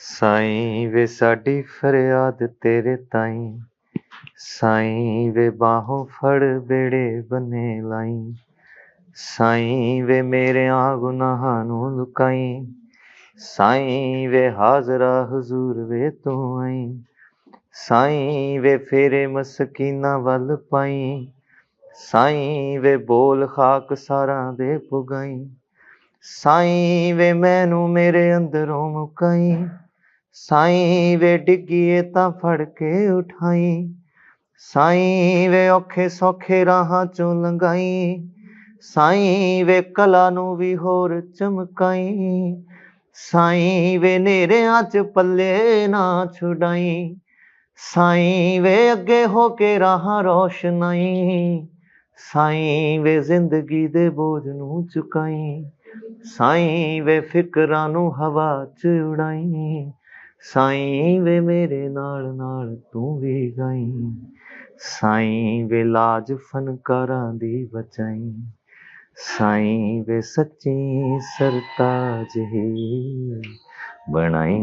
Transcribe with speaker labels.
Speaker 1: ਸਾਈਂ ਵੇ ਸਾਡੀ ਫਰਿਆਦ ਤੇਰੇ ਤਾਈਂ। ਸਾਈਂ ਵੇ ਬਾਹੋਂ ਫੜ ਬੇੜੇ ਬੰਨੇ ਲਾਈ। ਸਾਈਂ ਵੇ ਮੇਰਿਆਂ ਗੁਨਾਹਾਂ ਨੂੰ ਲੁਕਾਈ। ਸਾਈਂ ਵੇ ਹਾਜ਼ਰਾ ਹਜ਼ੂਰ ਵੇ ਤੂੰ ਆਈ। ਸਾਈਂ ਵੇ ਫੇਰੇ ਮਸਕੀਨਾਂ ਵੱਲ ਪਾਈ। ਸਾਈਂ ਵੇ ਬੋਲ ਖਾਕ ਸਾਰਾਂ ਦੇ ਪੁਗਾਈਂ। ਸਾਈਂ ਵੇ ਮੈਨੂੰ ਮੇਰੇ ਅੰਦਰੋਂ ਮੁਕਾਈ। ਸਾਈਂ ਵੇ ਡਿੱਗੀਏ ਤਾਂ ਫੜ ਕੇ ਉਠਾਈ। ਸਾਈਂ ਵੇ ਔਖੇ ਸੌਖੇ ਰਾਹਾਂ ਚੋਂ ਲੰਘਾਈ। ਸਾਈਂ ਵੇ ਕਲਾ ਨੂੰ ਵੀ ਹੋਰ ਚਮਕਾਈ। ਸਾਈਂ ਵੇ ਨੇਰਿਆਂ ਚ ਪੱਲੇ ਨਾ ਛੁਡਾਈ। ਸਾਈਂ ਵੇ ਅੱਗੇ ਹੋ ਕੇ ਰਾਹਾਂ ਰੋਸ਼ਨਾਈ। ਸਾਈਂ ਵੇ ਜ਼ਿੰਦਗੀ ਦੇ ਬੋਝ ਨੂੰ ਚੁਕਾਈ। ਸਾਈਂ ਵੇ ਫਿਕਰਾਂ ਨੂੰ ਹਵਾ ਚ ਉਡਾਈ। ਸਾਈਂ ਵੇ ਮੇਰੇ ਨਾਲ ਨਾਲ ਤੂੰ ਵੀ ਗਾਈ। ਸਾਈਂ ਵੇ ਲਾਜ ਫਨਕਾਰਾਂ ਦੀ ਬਚਾਈ ਸਾਈਂ ਵੇ ਸੱਚੀ ਸਰਤਾਜ ਹੀ ਬਣਾਈ।